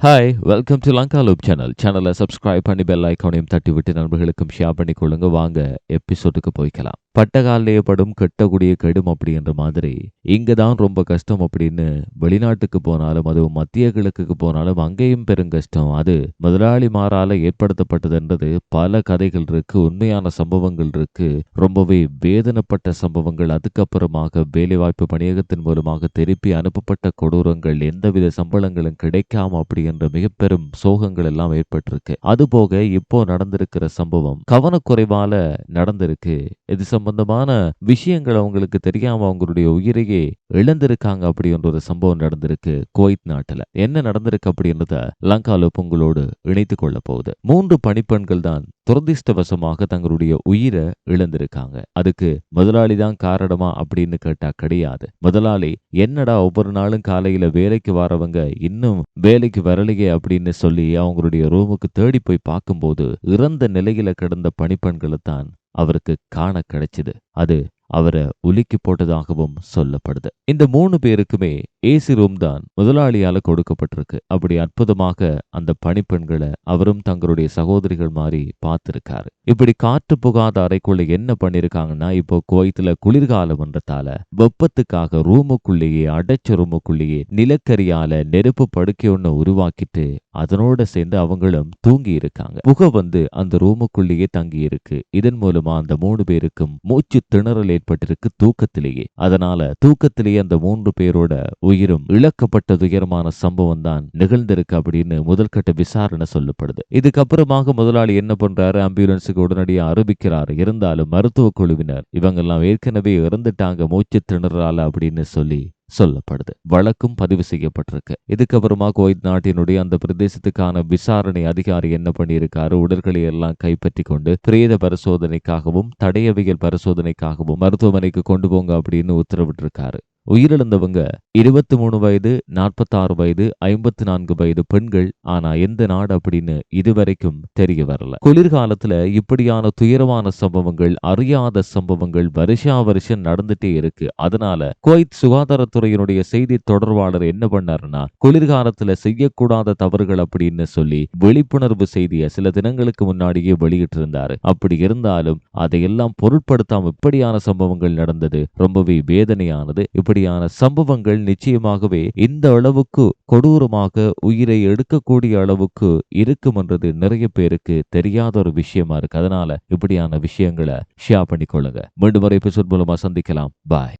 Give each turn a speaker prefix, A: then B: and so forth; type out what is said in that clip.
A: Hi welcome to Lanka loop channel சேனலை subscribe பண்ணி bell ஐக்கானையும் தட்டி விட்டு நண்பர்களுக்கும் ஷேர் பண்ணி கொள்ளுங்க வாங்க எபிசோடுக்கு போய்க்கலாம். பட்டகாலையே படும் கெட்டக்கூடிய கெடும் அப்படின்ற மாதிரி. இங்கே தான் ரொம்ப கஷ்டம் அப்படின்னு வெளிநாட்டுக்கு போனாலும் அதுவும் மத்திய கிழக்குக்கு போனாலும் அங்கேயும் பெரும் கஷ்டம். அது முதலாளி மாறால ஏற்படுத்தப்பட்டதுன்றது பல கதைகள் இருக்கு உண்மையான சம்பவங்கள் இருக்கு. ரொம்பவே வேதனைப்பட்ட சம்பவங்கள் அதுக்கப்புறமாக வேலைவாய்ப்பு பணியகத்தின் மூலமாக திருப்பி அனுப்பப்பட்ட கொடூரங்கள் எந்தவித சம்பளங்களும் கிடைக்காம அப்படின்ற மிக பெரும் சோகங்கள் எல்லாம் ஏற்பட்டிருக்கு. அது போக இப்போ நடந்திருக்கிற சம்பவம் கவனக்குறைவால நடந்திருக்கு. இது சம்பந்தமான விஷயங்கள் அவங்களுக்கு தெரியாம அவங்களுடைய உயிரையே இழந்திருக்காங்க அப்படின்ற ஒரு சம்பவம் நடந்திருக்கு குவைத் நாட்டுல. என்ன நடந்திருக்கு அப்படின்றத லங்கால பொங்கலோடு இணைத்துக் கொள்ள போகுது. மூன்று பணிப்பெண்கள் தான் துரதிர்ஷ்டவசமாக தங்களுடைய உயிரை இழந்திருக்காங்க. அதுக்கு முதலாளி தான் காரணமா அப்படின்னு கேட்டா கிடையாது. முதலாளி என்னடா ஒவ்வொரு நாளும் காலையில வேலைக்கு வரவங்க இன்னும் வேலைக்கு வரலையே அப்படின்னு சொல்லி அவங்களுடைய ரூமுக்கு தேடி போய் பார்க்கும்போது இறந்த நிலையில கிடந்த பணிப்பெண்களை தான் அவருக்கு காண கிடைச்சது. அது அவரை உலுக்கி போட்டதாகவும் சொல்லப்படுது. இந்த மூணு பேருக்குமே ஏசி ரூம் தான் முதலாளியால கொடுக்கப்பட்டிருக்கு. அப்படி அற்புதமாக அந்த பணிப்பெண்களை அவரும் தங்களுடைய சகோதரிகள் மாதிரி பார்த்திருக்காரு. இப்படி காற்று புகாத அறைக்குள்ள என்ன பண்ணிருக்காங்கன்னா இப்போ குவைத்துல குளிர்காலம் என்றதால வெப்பத்துக்காக ரூமுக்குள்ளேயே அடைச்ச ரூமுக்குள்ளேயே நிலக்கரியால நெருப்பு படுக்கை ஒண்ணு உருவாக்கிட்டு அதனோட சேர்ந்து அவங்களும் தூங்கி இருக்காங்க. புகை வந்து அந்த ரூமுக்குள்ளேயே தங்கி இருக்கு இதன் மூலமா அந்த மூணு பேருக்கும் மூச்சு திணறலே ஏற்பட்டிருக்கு தூக்கத்திலேயே. அதனால தூக்கத்திலேயே அந்த மூன்று பேரோட உயிரும் இழக்கப்பட்ட துயரமான சம்பவம் தான் நிகழ்ந்திருக்கு அப்படின்னு முதல்கட்ட விசாரணை சொல்லப்படுது. இதுக்கப்புறமாக முதலாளி என்ன பண்றாரு? ஆம்புலன்ஸுக்கு உடனடியாக அறிவிக்கிறாரு. இருந்தாலும் மருத்துவ குழுவினர் இவங்கெல்லாம் ஏற்கனவே இறந்துட்டாங்க மூச்சு திணறால அப்படின்னு சொல்லி சொல்லப்படுது. வழக்கும் பதிவு செய்யப்பட்டிருக்கு. இதுக்கப்புறமா குவைத் நாட்டினுடைய அந்த பிரதேசத்துக்கான விசாரணை அதிகாரி என்ன பண்ணியிருக்காரு? உடல்களை எல்லாம் கைப்பற்றி கொண்டு பிரேத பரிசோதனைக்காகவும் தடையவியல் பரிசோதனைக்காகவும் மருத்துவமனைக்கு கொண்டு போங்க அப்படின்னு உத்தரவிட்டிருக்காரு. உயிரிழந்தவங்க இருபத்தி மூணு வயது நாற்பத்தாறு வயது ஐம்பத்தி நான்கு வயது பெண்கள் ஆனா எந்த நாடு அப்படின்னு இதுவரைக்கும் தெரிய வரல. குளிர்காலத்துல இப்படியான துயரமான சம்பவங்கள் அறியாத சம்பவங்கள் வருஷா வருஷம் நடந்துட்டே இருக்கு. அதனால குவைத் சுகாதாரத்துறையினுடைய செய்தி தொடர்பாளர் என்ன பண்ணாருன்னா குளிர்காலத்துல செய்யக்கூடாத தவறுகள் அப்படின்னு சொல்லி விழிப்புணர்வு செய்தியை சில தினங்களுக்கு முன்னாடியே வெளியிட்டு இருந்தாரு அப்படி இருந்தாலும் அதையெல்லாம் பொருட்படுத்தாம இப்படியான சம்பவங்கள் நடந்தது ரொம்பவே வேதனையானது. இப்படியான சம்பவங்கள் நிச்சயமாகவே இந்த அளவுக்கு கொடூரமாக உயிரை எடுக்கக்கூடிய அளவுக்கு இருக்கும்ன்றது நிறைய பேருக்கு தெரியாத ஒரு விஷயமா இருக்கு. அதனால இப்படியான விஷயங்களை ஷேர் பண்ணிக்கொள்ளுங்க. மீண்டும் வரை எபிசோட் மூலமா சந்திக்கலாம். பாய்